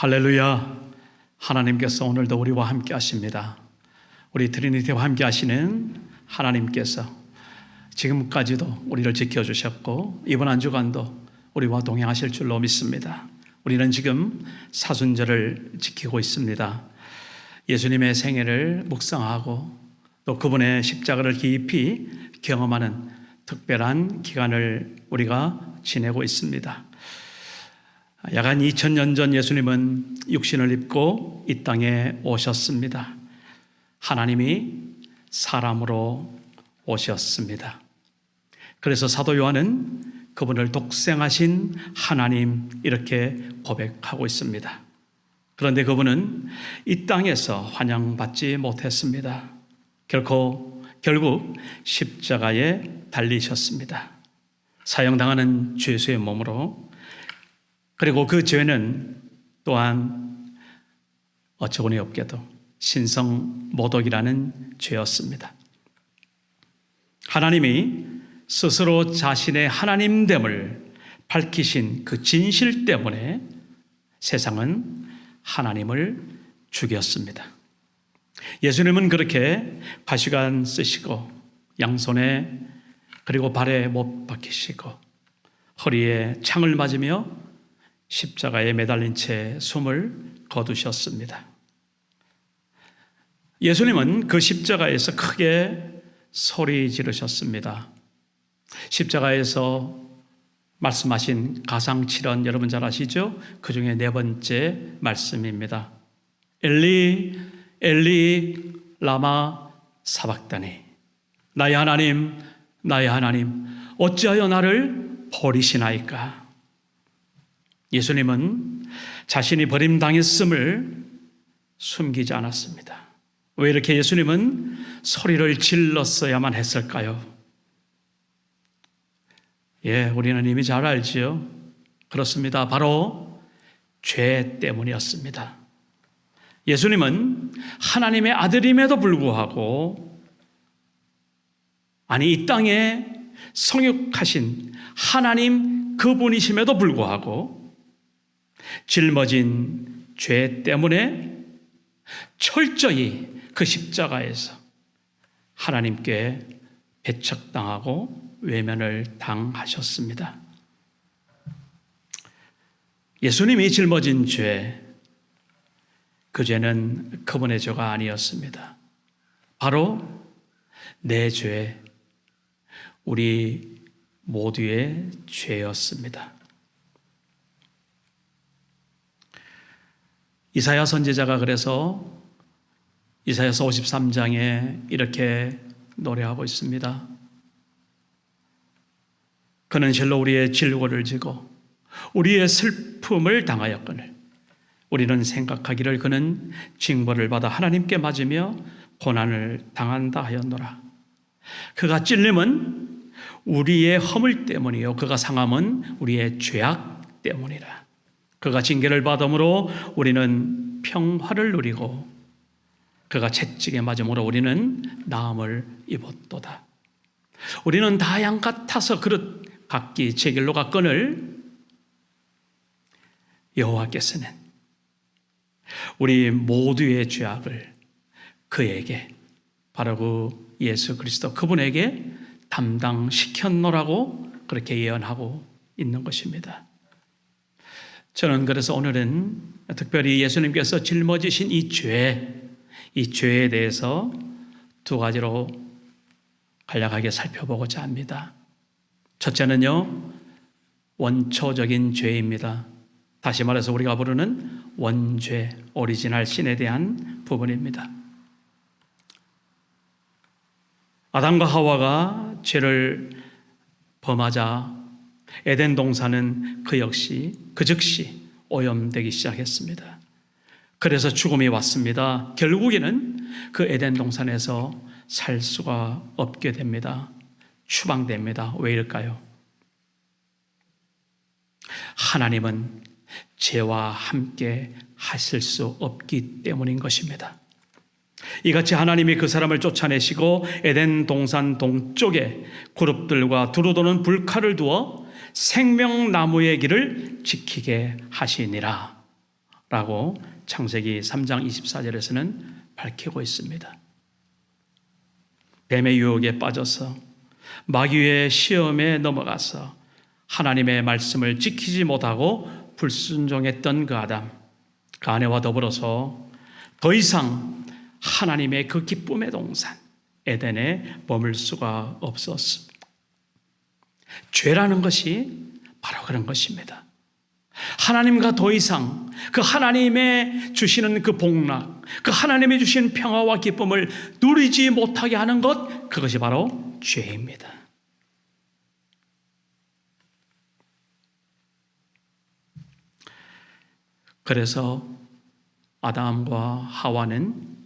할렐루야. 하나님께서 오늘도 우리와 함께 하십니다. 우리 트리니티와 함께 하시는 하나님께서 지금까지도 우리를 지켜주셨고 이번 한 주간도 우리와 동행하실 줄로 믿습니다. 우리는 지금 사순절을 지키고 있습니다. 예수님의 생애를 묵상하고 또 그분의 십자가를 깊이 경험하는 특별한 기간을 우리가 지내고 있습니다. 약한 2000년 전 예수님은 육신을 입고 이 땅에 오셨습니다. 하나님이 사람으로 오셨습니다. 그래서 사도 요한은 그분을 독생하신 하나님 이렇게 고백하고 있습니다. 그런데 그분은 이 땅에서 환영받지 못했습니다. 결코 결국 십자가에 달리셨습니다. 사형당하는 죄수의 몸으로 그리고 그 죄는 또한 어처구니 없게도 신성 모독이라는 죄였습니다. 하나님이 스스로 자신의 하나님됨을 밝히신 그 진실 때문에 세상은 하나님을 죽였습니다. 예수님은 그렇게 가시관 쓰시고 양손에 그리고 발에 못 박히시고 허리에 창을 맞으며 십자가에 매달린 채 숨을 거두셨습니다. 예수님은 그 십자가에서 크게 소리 지르셨습니다. 십자가에서 말씀하신 가상칠언 여러분 잘 아시죠? 그 중에 네 번째 말씀입니다. 엘리 엘리 라마 사박다니 나의 하나님 나의 하나님 어찌하여 나를 버리시나이까 예수님은 자신이 버림당했음을 숨기지 않았습니다. 왜 이렇게 예수님은 소리를 질렀어야만 했을까요? 예, 우리는 이미 잘 알지요. 그렇습니다. 바로 죄 때문이었습니다. 예수님은 하나님의 아들임에도 불구하고 아니 이 땅에 성육하신 하나님 그분이심에도 불구하고 짊어진 죄 때문에 철저히 그 십자가에서 하나님께 배척당하고 외면을 당하셨습니다. 예수님이 짊어진 죄, 그 죄는 그분의 죄가 아니었습니다. 바로 내 죄, 우리 모두의 죄였습니다. 이사야 선지자가 그래서 이사야서 53장에 이렇게 노래하고 있습니다. 그는 실로 우리의 질고를 지고 우리의 슬픔을 당하였거늘 우리는 생각하기를 그는 징벌을 받아 하나님께 맞으며 고난을 당한다 하였노라. 그가 찔림은 우리의 허물 때문이요 그가 상함은 우리의 죄악 때문이라. 그가 징계를 받음으로 우리는 평화를 누리고 그가 채찍에 맞음으로 우리는 나음을 입었도다. 우리는 다 양 같아서 그릇 각기 제 길로 갔거늘 여호와께서는 우리 모두의 죄악을 그에게 바로 그 예수 그리스도 그분에게 담당시켰노라고 그렇게 예언하고 있는 것입니다. 저는 그래서 오늘은 특별히 예수님께서 짊어지신 이 죄, 이 죄에 대해서 두 가지로 간략하게 살펴보고자 합니다. 첫째는요, 원초적인 죄입니다. 다시 말해서 우리가 부르는 원죄, 오리지널 신에 대한 부분입니다. 아담과 하와가 죄를 범하자 에덴 동산은 그 역시 그 즉시 오염되기 시작했습니다. 그래서 죽음이 왔습니다. 결국에는 그 에덴 동산에서 살 수가 없게 됩니다. 추방됩니다. 왜일까요? 하나님은 죄와 함께 하실 수 없기 때문인 것입니다. 이같이 하나님이 그 사람을 쫓아내시고 에덴 동산 동쪽에 그룹들과 두루도는 불칼을 두어 생명나무의 길을 지키게 하시니라. 라고 창세기 3장 24절에서는 밝히고 있습니다. 뱀의 유혹에 빠져서 마귀의 시험에 넘어가서 하나님의 말씀을 지키지 못하고 불순종했던 그 아담, 그 아내와 더불어서 더 이상 하나님의 그 기쁨의 동산 에덴에 머물 수가 없었습니다. 죄라는 것이 바로 그런 것입니다. 하나님과 더 이상 그 하나님의 주시는 그 복락, 그 하나님의 주신 평화와 기쁨을 누리지 못하게 하는 것, 그것이 바로 죄입니다. 그래서 아담과 하와는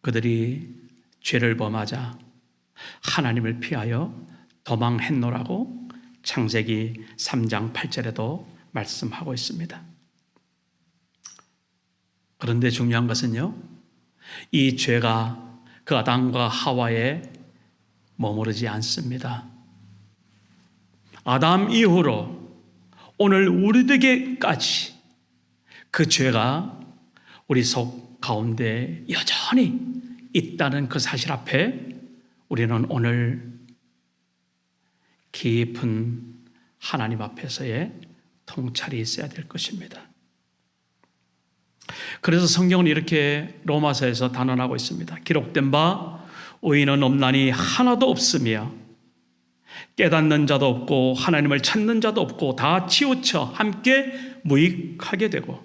그들이 죄를 범하자 하나님을 피하여 도망했노라고 창세기 3장 8절에도 말씀하고 있습니다. 그런데 중요한 것은요, 이 죄가 그 아담과 하와에 머무르지 않습니다. 아담 이후로 오늘 우리에게까지 그 죄가 우리 속 가운데 여전히 있다는 그 사실 앞에 우리는 오늘 깊은 하나님 앞에서의 통찰이 있어야 될 것입니다. 그래서 성경은 이렇게 로마서에서 단언하고 있습니다. 기록된 바 의인은 없나니 하나도 없으며 깨닫는 자도 없고 하나님을 찾는 자도 없고 다 치우쳐 함께 무익하게 되고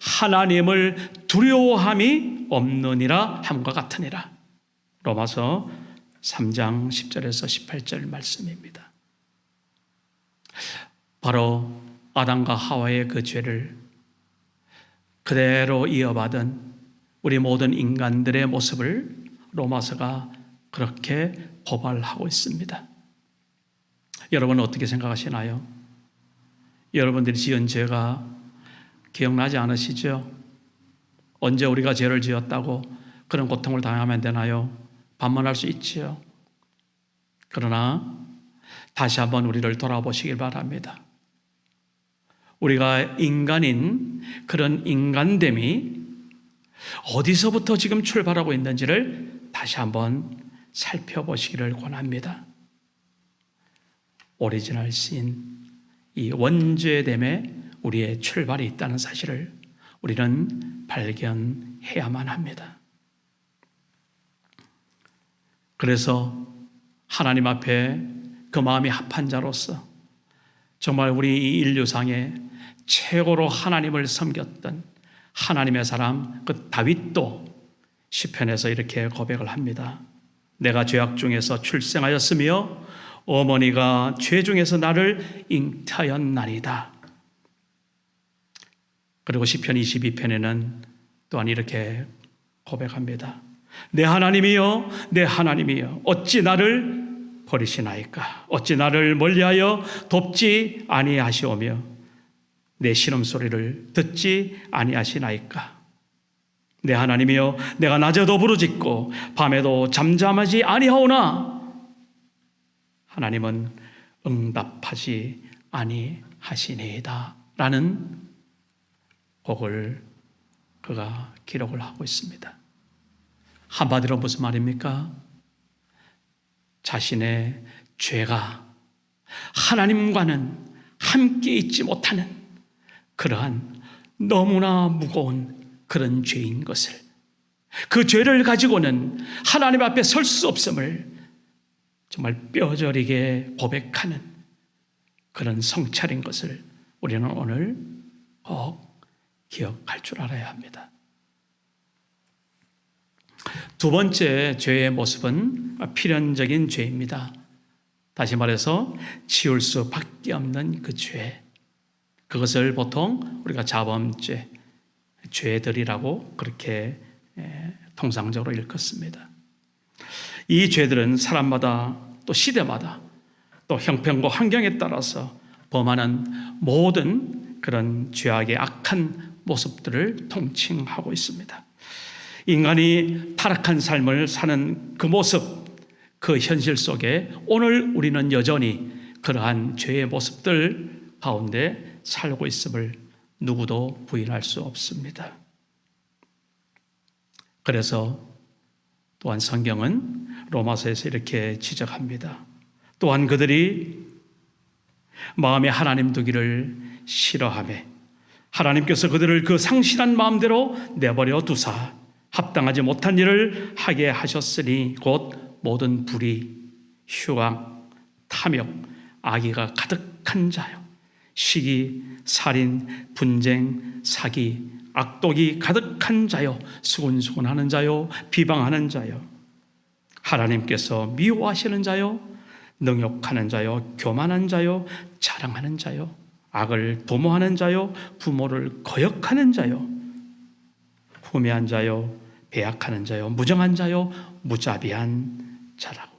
하나님을 두려워함이 없느니라 함과 같으니라 로마서 3장 10절에서 18절 말씀입니다. 바로 아담과 하와의 그 죄를 그대로 이어받은 우리 모든 인간들의 모습을 로마서가 그렇게 고발하고 있습니다. 여러분 어떻게 생각하시나요? 여러분들이 지은 죄가 기억나지 않으시죠? 언제 우리가 죄를 지었다고 그런 고통을 당하면 되나요? 반문할 수 있지요. 그러나 다시 한번 우리를 돌아보시길 바랍니다. 우리가 인간인 그런 인간됨이 어디서부터 지금 출발하고 있는지를 다시 한번 살펴보시기를 권합니다. 오리지널 신, 이 원죄됨에 우리의 출발이 있다는 사실을 우리는 발견해야만 합니다. 그래서 하나님 앞에 그 마음이 합한 자로서 정말 우리 이 인류상에 최고로 하나님을 섬겼던 하나님의 사람 그 다윗도 시편에서 이렇게 고백을 합니다. 내가 죄악 중에서 출생하였으며 어머니가 죄 중에서 나를 잉타였나이다. 그리고 시편 22편에는 또한 이렇게 고백합니다. 내 하나님이여 내 하나님이여 어찌 나를 버리시나이까? 어찌 나를 멀리하여 돕지 아니하시오며 내 신음 소리를 듣지 아니하시나이까? 내 하나님이여 내가 낮에도 부르짖고 밤에도 잠잠하지 아니하오나? 하나님은 응답하지 아니하시네이다. 라는 곡을 그가 기록을 하고 있습니다. 한마디로 무슨 말입니까? 자신의 죄가 하나님과는 함께 있지 못하는 그러한 너무나 무거운 그런 죄인 것을 그 죄를 가지고는 하나님 앞에 설 수 없음을 정말 뼈저리게 고백하는 그런 성찰인 것을 우리는 오늘 꼭 기억할 줄 알아야 합니다. 두 번째 죄의 모습은 필연적인 죄입니다. 다시 말해서 치울 수밖에 없는 그 죄. 그것을 보통 우리가 자범죄, 죄들이라고 그렇게 에, 통상적으로 읽었습니다. 이 죄들은 사람마다 또 시대마다 또 형편과 환경에 따라서 범하는 모든 그런 죄악의 악한 모습들을 통칭하고 있습니다. 인간이 타락한 삶을 사는 그 모습, 그 현실 속에 오늘 우리는 여전히 그러한 죄의 모습들 가운데 살고 있음을 누구도 부인할 수 없습니다. 그래서 또한 성경은 로마서에서 이렇게 지적합니다. 또한 그들이 마음에 하나님 두기를 싫어하며 하나님께서 그들을 그 상실한 마음대로 내버려 두사 합당하지 못한 일을 하게 하셨으니 곧 모든 불의, 휴강, 탐욕, 악의가 가득한 자요. 시기, 살인, 분쟁, 사기, 악독이 가득한 자요. 수군수군하는 자요. 비방하는 자요. 하나님께서 미워하시는 자요. 능욕하는 자요. 교만한 자요. 자랑하는 자요. 악을 도모하는 자요. 부모를 거역하는 자요. 후매한 자요. 배약하는 자요. 무정한 자요. 무자비한 자라고.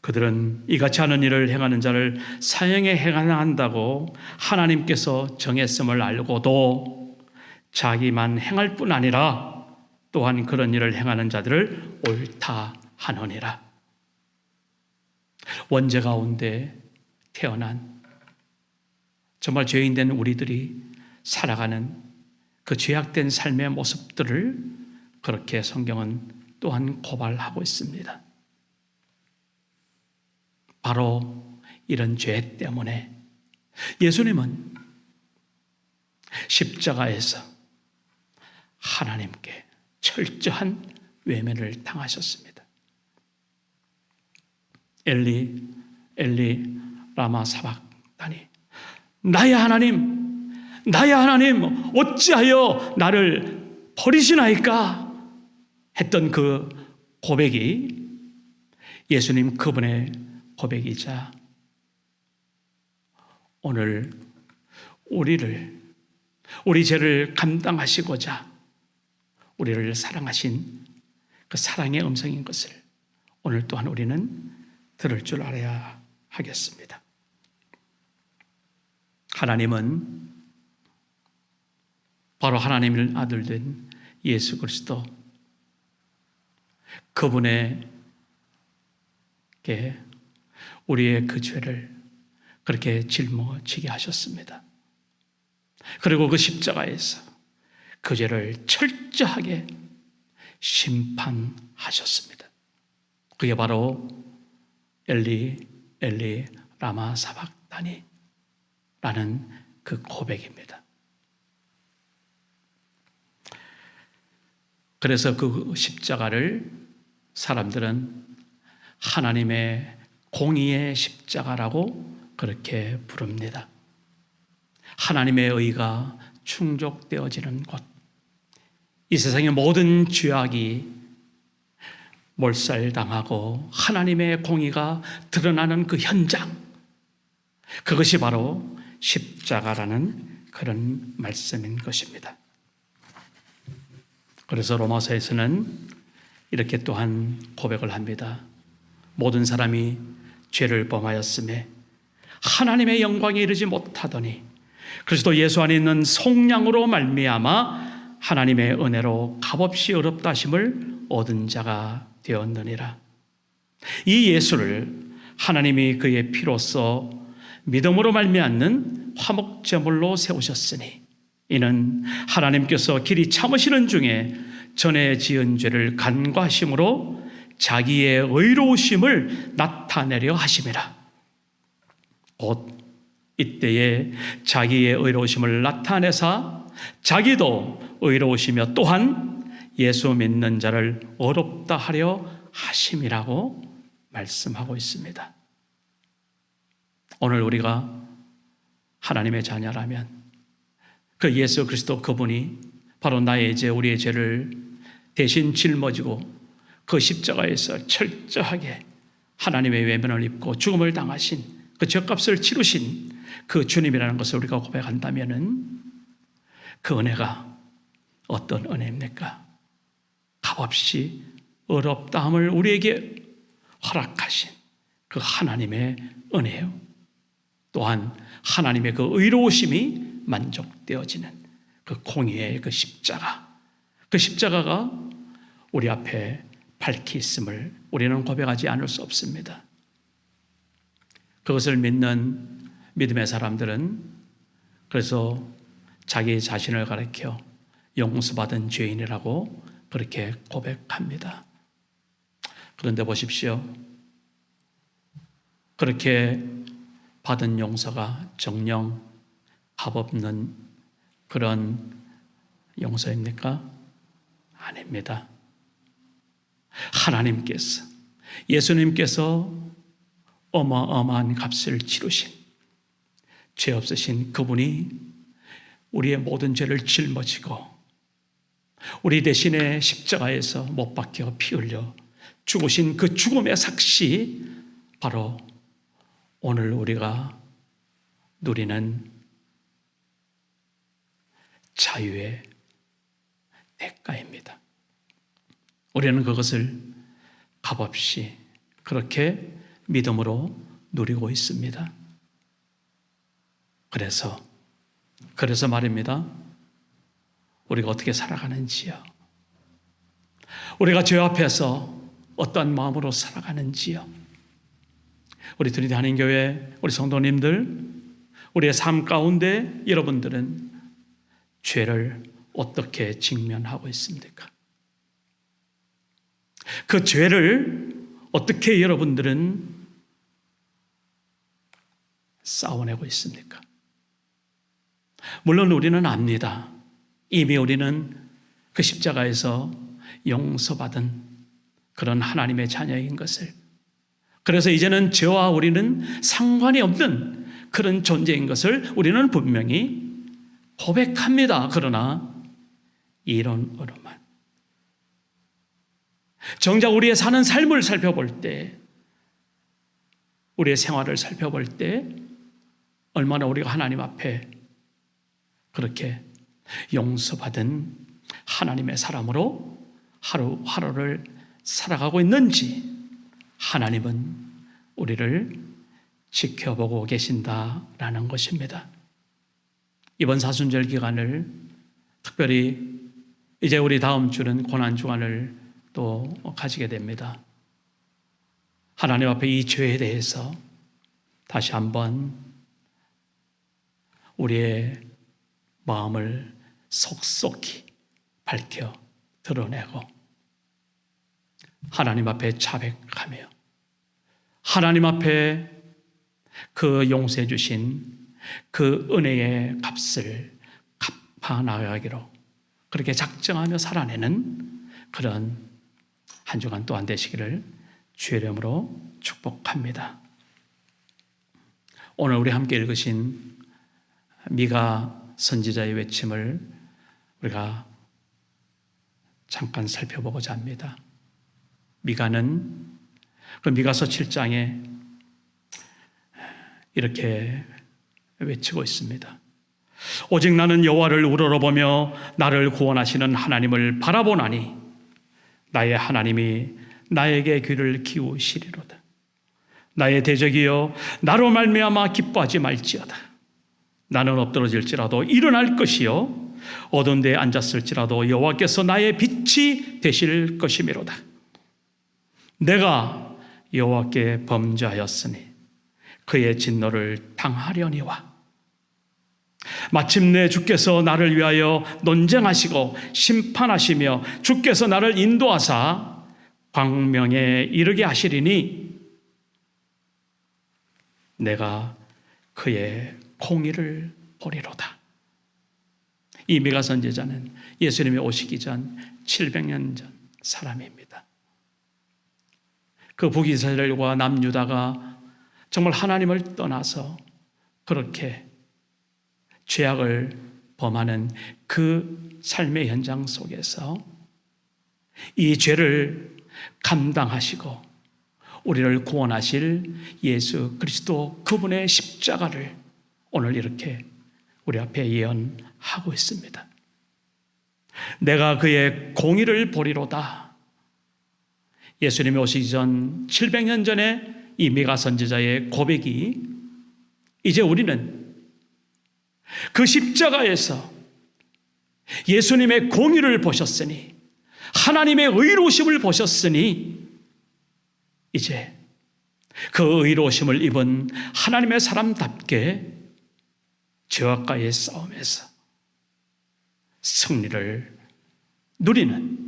그들은 이같이 하는 일을 행하는 자를 사형에 행한다고 하나님께서 정했음을 알고도 자기만 행할 뿐 아니라 또한 그런 일을 행하는 자들을 옳다 하느니라. 원죄 가운데 태어난 정말 죄인 된 우리들이 살아가는 그 죄악된 삶의 모습들을 그렇게 성경은 또한 고발하고 있습니다. 바로 이런 죄 때문에 예수님은 십자가에서 하나님께 철저한 외면을 당하셨습니다. 엘리, 엘리, 라마 사박다니. 나의 하나님, 나의 하나님, 어찌하여 나를 버리시나이까? 했던 그 고백이 예수님 그분의 고백이자 오늘 우리를 우리 죄를 감당하시고자 우리를 사랑하신 그 사랑의 음성인 것을 오늘 또한 우리는 들을 줄 알아야 하겠습니다. 하나님은 바로 하나님의 아들 된 예수 그리스도 그분에게 우리의 그 죄를 그렇게 짊어지게 하셨습니다. 그리고 그 십자가에서 그 죄를 철저하게 심판하셨습니다. 그게 바로 엘리 엘리 라마 사박다니 라는 그 고백입니다. 그래서 그 십자가를 사람들은 하나님의 공의의 십자가라고 그렇게 부릅니다. 하나님의 의가 충족되어지는 곳. 이 세상의 모든 죄악이 몰살당하고 하나님의 공의가 드러나는 그 현장. 그것이 바로 십자가라는 그런 말씀인 것입니다. 그래서 로마서에서는 이렇게 또한 고백을 합니다. 모든 사람이 죄를 범하였음에 하나님의 영광에 이르지 못하더니 그리스도 예수 안에 있는 속량으로 말미암아 하나님의 은혜로 값없이 어렵다 하심을 얻은 자가 되었느니라. 이 예수를 하나님이 그의 피로써 믿음으로 말미암는 화목제물로 세우셨으니 이는 하나님께서 길이 참으시는 중에 전에 지은 죄를 간과하심으로 자기의 의로우심을 나타내려 하심이라. 곧 이때에 자기의 의로우심을 나타내사 자기도 의로우시며 또한 예수 믿는 자를 어렵다 하려 하심이라고 말씀하고 있습니다. 오늘 우리가 하나님의 자녀라면 그 예수 그리스도 그분이 바로 나의 죄, 우리의 죄를 대신 짊어지고 그 십자가에서 철저하게 하나님의 외면을 입고 죽음을 당하신 그 죄값을 치르신 그 주님이라는 것을 우리가 고백한다면은 그 은혜가 어떤 은혜입니까? 값없이 어렵다함을 우리에게 허락하신 그 하나님의 은혜요. 또한 하나님의 그 의로우심이 만족되어지는 그 공의의 그 십자가. 그 십자가가 우리 앞에 밝히 있음을 우리는 고백하지 않을 수 없습니다. 그것을 믿는 믿음의 사람들은 그래서 자기 자신을 가리켜 용서받은 죄인이라고 그렇게 고백합니다. 그런데 보십시오. 그렇게 받은 용서가 정령 값없는 그런 용서입니까? 아닙니다. 하나님께서 예수님께서 어마어마한 값을 치르신 죄 없으신 그분이 우리의 모든 죄를 짊어지고 우리 대신에 십자가에서 못 박혀 피 흘려 죽으신 그 죽음의 삭시 바로 오늘 우리가 누리는 자유의 대가입니다. 우리는 그것을 값없이 그렇게 믿음으로 누리고 있습니다. 그래서 그래서 말입니다. 우리가 어떻게 살아가는지요. 우리가 죄 앞에서 어떠한 마음으로 살아가는지요. 우리 트리티 한인교회 우리 성도님들 우리의 삶 가운데 여러분들은 죄를 어떻게 직면하고 있습니까? 그 죄를 어떻게 여러분들은 싸워내고 있습니까? 물론 우리는 압니다. 이미 우리는 그 십자가에서 용서받은 그런 하나님의 자녀인 것을. 그래서 이제는 죄와 우리는 상관이 없는 그런 존재인 것을 우리는 분명히 고백합니다. 그러나 이론으로만. 정작 우리의 사는 삶을 살펴볼 때, 우리의 생활을 살펴볼 때, 얼마나 우리가 하나님 앞에 그렇게 용서받은 하나님의 사람으로 하루 하루를 살아가고 있는지 하나님은 우리를 지켜보고 계신다라는 것입니다. 이번 사순절 기간을 특별히 이제 우리 다음 주는 고난 주간을 또 가지게 됩니다. 하나님 앞에 이 죄에 대해서 다시 한번 우리의 마음을 속속히 밝혀 드러내고 하나님 앞에 자백하며 하나님 앞에 그 용서해 주신 그 은혜의 값을 갚아 나가기로 그렇게 작정하며 살아내는 그런 한 주간 또한 되시기를 주의 이름으로 축복합니다. 오늘 우리 함께 읽으신 미가 선지자의 외침을 우리가 잠깐 살펴보고자 합니다. 미가는 그 미가서 7장에 이렇게 외치고 있습니다. 오직 나는 여호와를 우러러보며 나를 구원하시는 하나님을 바라보나니 나의 하나님이 나에게 귀를 기우시리로다. 나의 대적이여 나로 말미암아 기뻐하지 말지어다. 나는 엎드러질지라도 일어날 것이요 어두운 데에 앉았을지라도 여호와께서 나의 빛이 되실 것이미로다. 내가 여호와께 범죄하였으니 그의 진노를 당하려니와 마침내 주께서 나를 위하여 논쟁하시고 심판하시며 주께서 나를 인도하사 광명에 이르게 하시리니 내가 그의 공의를 보리로다. 이 미가 선지자는 예수님이 오시기 전 700년 전 사람입니다. 그 북이스라엘과 남유다가 정말 하나님을 떠나서 그렇게 죄악을 범하는 그 삶의 현장 속에서 이 죄를 감당하시고 우리를 구원하실 예수 그리스도 그분의 십자가를 오늘 이렇게 우리 앞에 예언하고 있습니다. 내가 그의 공의를 보리로다. 예수님이 오시기 전 700년 전에 이 미가 선지자의 고백이 이제 우리는 그 십자가에서 예수님의 공의를 보셨으니 하나님의 의로우심을 보셨으니 이제 그 의로우심을 입은 하나님의 사람답게 저와과의 싸움에서 승리를 누리는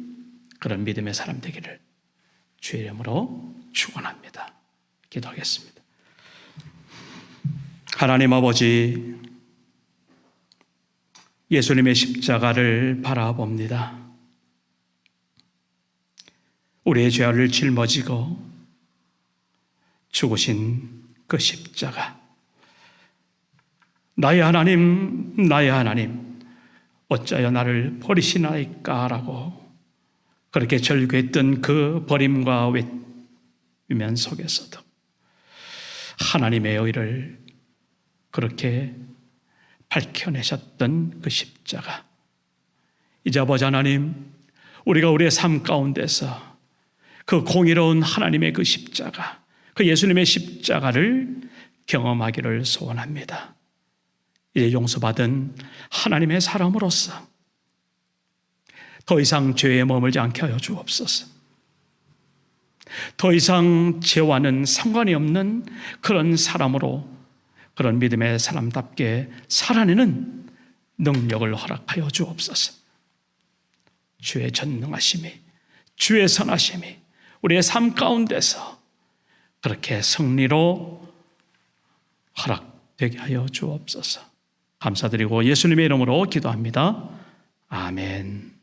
그런 믿음의 사람 되기를 주의 이름으로 축원합니다. 기도하겠습니다. 하나님 아버지 예수님의 십자가를 바라봅니다. 우리의 죄를 짊어지고 죽으신 그 십자가. 나의 하나님, 나의 하나님, 어찌하여 나를 버리시나이까라고 그렇게 절규했던 그 버림과 외면 속에서도 하나님의 의를 그렇게 밝혀내셨던 그 십자가. 이제 아버지 하나님, 우리가 우리의 삶 가운데서 그 공의로운 하나님의 그 십자가, 그 예수님의 십자가를 경험하기를 소원합니다. 이제 용서받은 하나님의 사람으로서 더 이상 죄에 머물지 않게 하여 주옵소서. 더 이상 죄와는 상관이 없는 그런 사람으로 그런 믿음의 사람답게 살아내는 능력을 허락하여 주옵소서. 주의 전능하심이, 주의 선하심이 우리의 삶 가운데서 그렇게 승리로 허락되게 하여 주옵소서. 감사드리고 예수님의 이름으로 기도합니다. 아멘.